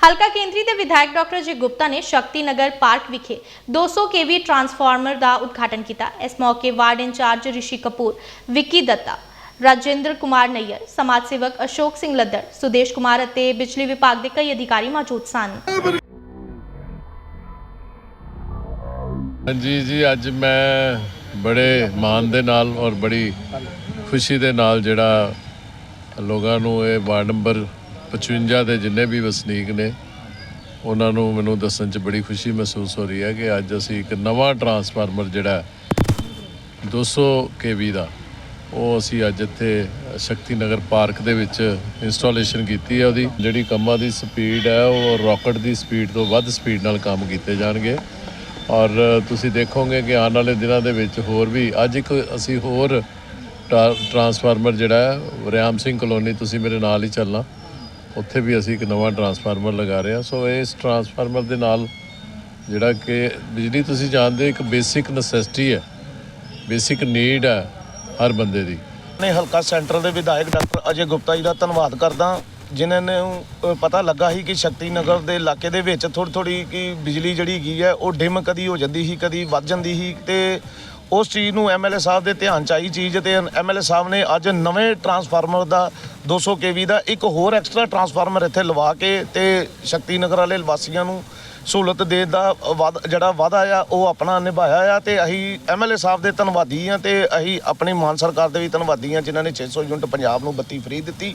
ਹਲਕਾ ਕੇਂਦਰੀ ਦੇ ਵਿਧਾਇਕ ਡਾਕਟਰ ਜੀ ਗੁਪਤਾ ਨੇ ਸ਼ਕਤੀ ਨਗਰ ਪਾਰਕ ਵਿਖੇ 200 ਕੇਵੀ ਟਰਾਂਸਫਾਰਮਰ ਦਾ ਉਦਘਾਟਨ ਕੀਤਾ। ਇਸ ਮੌਕੇ ਵਾਰਡ ਇੰਚਾਰਜ ਰਿਸ਼ੀ ਕਪੂਰ, ਵਿੱਕੀ ਦੱਤਾ, ਰਾਜਿੰਦਰ ਕੁਮਾਰ ਨਈਅਰ, ਸਮਾਜ ਸੇਵਕ ਅਸ਼ੋਕ ਸਿੰਘ ਲੱਦੜ, ਸੁਦੇਸ਼ ਕੁਮਾਰ ਅਤੇ ਬਿਜਲੀ ਵਿਭਾਗ ਦੇ ਕਈ ਅਧਿਕਾਰੀ ਮੌਜੂਦ ਸਨ। ਹਾਂਜੀ ਜੀ, ਅੱਜ ਮੈਂ ਬੜੇ ਮਾਣ ਦੇ ਨਾਲ ਔਰ ਬੜੀ ਖੁਸ਼ੀ ਦੇ ਨਾਲ ਜਿਹੜਾ ਲੋਕਾਂ ਨੂੰ ਇਹ ਵਾਰਡ ਨੰਬਰ 55 ਦੇ ਜਿੰਨੇ ਵੀ ਵਸਨੀਕ ਨੇ, ਉਹਨਾਂ ਨੂੰ ਮੈਨੂੰ ਦੱਸਣ 'ਚ ਬੜੀ ਖੁਸ਼ੀ ਮਹਿਸੂਸ ਹੋ ਰਹੀ ਹੈ ਕਿ ਅੱਜ ਅਸੀਂ ਇੱਕ ਨਵਾਂ ਟਰਾਂਸਫਾਰਮਰ ਜਿਹੜਾ ਹੈ 200 ਕੇਵੀ ਦਾ, ਉਹ ਅਸੀਂ ਅੱਜ ਇੱਥੇ ਸ਼ਕਤੀ ਨਗਰ ਪਾਰਕ ਦੇ ਵਿੱਚ ਇੰਸਟਾਲੇਸ਼ਨ ਕੀਤੀ ਹੈ ਉਹਦੀ। ਜਿਹੜੀ ਕੰਮਾਂ ਦੀ ਸਪੀਡ ਹੈ, ਉਹ ਰਾਕਟ ਦੀ ਸਪੀਡ ਤੋਂ ਵੱਧ ਸਪੀਡ ਨਾਲ ਕੰਮ ਕੀਤੇ ਜਾਣਗੇ। ਔਰ ਤੁਸੀਂ ਦੇਖੋਗੇ ਕਿ ਆਉਣ ਵਾਲੇ ਦਿਨਾਂ ਦੇ ਵਿੱਚ ਹੋਰ ਵੀ, ਅੱਜ ਇੱਕ ਅਸੀਂ ਹੋਰ ਟਰਾ- ਟਰਾਂਸਫਾਰਮਰ ਜਿਹੜਾ ਹੈ ਰਿਆਮ ਸਿੰਘ ਕਲੋਨੀ ਤੁਸੀਂ ਮੇਰੇ ਨਾਲ ਹੀ ਚੱਲਣਾ। ਉੱਥੇ ਵੀ ਅਸੀਂ ਇੱਕ ਨਵਾਂ ਟਰਾਂਸਫਾਰਮਰ ਲਗਾ ਰਹੇ ਹਾਂ। ਸੋ ਇਸ ਟਰਾਂਸਫਾਰਮਰ ਦੇ ਨਾਲ ਜਿਹੜਾ ਕਿ ਬਿਜਲੀ ਤੁਸੀਂ ਜਾਣਦੇ ਇੱਕ ਬੇਸਿਕ ਨੈਸੈਸਿਟੀ ਹੈ। ਬੇਸਿਕ ਨੀਡ ਹੈ ਹਰ ਬੰਦੇ ਦੀ। ਨੇ ਹਲਕਾ ਸੈਂਟਰ ਦੇ ਵਿਧਾਇਕ ਡਾਕਟਰ ਅਜੇ ਗੁਪਤਾ ਜੀ ਦਾ ਧੰਨਵਾਦ ਕਰਦਾ, ਜਿਨ੍ਹਾਂ ਨੇ ਪਤਾ ਲੱਗਾ ਸੀ ਕਿ ਸ਼ਕਤੀ ਨਗਰ ਦੇ ਇਲਾਕੇ ਦੇ ਵਿੱਚ ਥੋੜੀ ਥੋੜੀ ਕਿ ਬਿਜਲੀ ਜਿਹੜੀ ਹੈਗੀ ਹੈ, ਉਹ ਡਿਮ ਕਦੀ ਹੋ ਜਾਂਦੀ ਸੀ, ਕਦੀ ਵੱਧ ਜਾਂਦੀ ਸੀ ਤੇ ਉਸ ਚੀਜ਼ ਨੂੰ ਐਮਐਲਏ ਸਾਹਿਬ ਦੇ ਧਿਆਨ ਚ ਆਈ ਚੀਜ਼ ਤੇ ਐਮਐਲਏ ਸਾਹਿਬ ਨੇ ਅੱਜ ਨਵੇਂ ਟਰਾਂਸਫਾਰਮਰ ਦਾ 200 ਕੇਵੀ ਦਾ ਇੱਕ ਹੋਰ ਐਕਸਟਰਾ ਟਰਾਂਸਫਾਰਮਰ ਇੱਥੇ ਲਵਾ ਕੇ ਤੇ ਸ਼ਕਤੀ ਨਗਰ ਵਾਲੇ ਵਾਸੀਆਂ ਨੂੰ ਸਹੂਲਤ ਦੇਣ ਦਾ ਵਾਅਦਾ, ਜਿਹੜਾ ਵਾਅਦਾ ਆ, ਉਹ ਆਪਣਾ ਨਿਭਾਇਆ ਆ ਤੇ ਅਸੀਂ ਐਮਐਲਏ ਸਾਹਿਬ ਦੇ ਧੰਨਵਾਦੀ ਆ ਤੇ ਅਸੀਂ ਆਪਣੀ ਮਾਨ ਸਰਕਾਰ ਦੇ ਵੀ ਧੰਨਵਾਦੀ ਆ ਜਿਨ੍ਹਾਂ ਨੇ 600 ਯੂਨਿਟ ਪੰਜਾਬ ਨੂੰ ਬੱਤੀ ਫ੍ਰੀ ਦਿੱਤੀ।